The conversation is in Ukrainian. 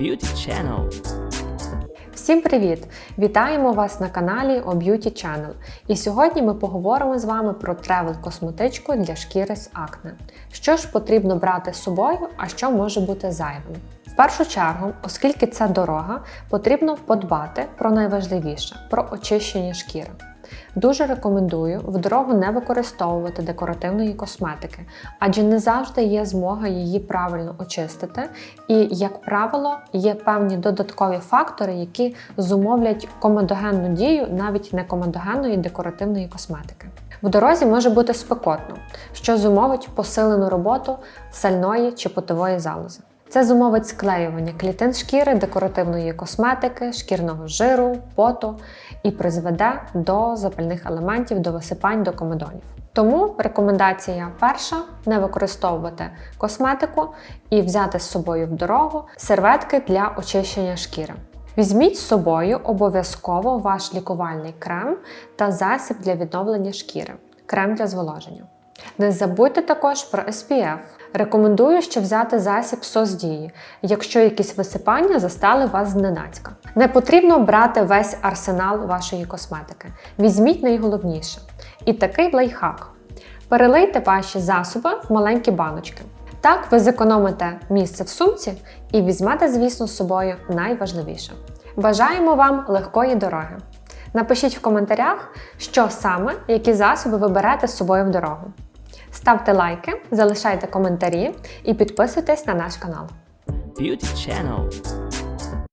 Beauty Channel. Всім привіт! Вітаємо вас на каналі O Channel. І сьогодні ми поговоримо з вами про тревел-косметичку для шкіри з акне. Що ж потрібно брати з собою, а що може бути зайвим. В першу чергу, оскільки це дорога, потрібно подбати про найважливіше про очищення шкіри. Дуже рекомендую в дорогу не використовувати декоративної косметики, адже не завжди є змога її правильно очистити, і, як правило, є певні додаткові фактори, які зумовлять комедогенну дію навіть не комедогенної декоративної косметики. В дорозі може бути спекотно, що зумовить посилену роботу сальної чи потової залози. Це зумовить склеювання клітин шкіри, декоративної косметики, шкірного жиру, поту і призведе до запальних елементів, до висипань до комедонів. Тому рекомендація перша не використовувати косметику і взяти з собою в дорогу серветки для очищення шкіри. Візьміть з собою обов'язково ваш лікувальний крем та засіб для відновлення шкіри, крем для зволоження. Не забудьте також про SPF. Рекомендую ще взяти засіб SOS дії, якщо якісь висипання застали вас зненацька. Не потрібно брати весь арсенал вашої косметики. Візьміть найголовніше. І такий лайфхак. Перелийте ваші засоби в маленькі баночки. Так ви зекономите місце в сумці і візьмете, звісно, з собою найважливіше. Бажаємо вам легкої дороги! Напишіть в коментарях, що саме, які засоби ви берете з собою в дорогу. Ставте лайки, залишайте коментарі і підписуйтесь на наш канал. Beauty Channel.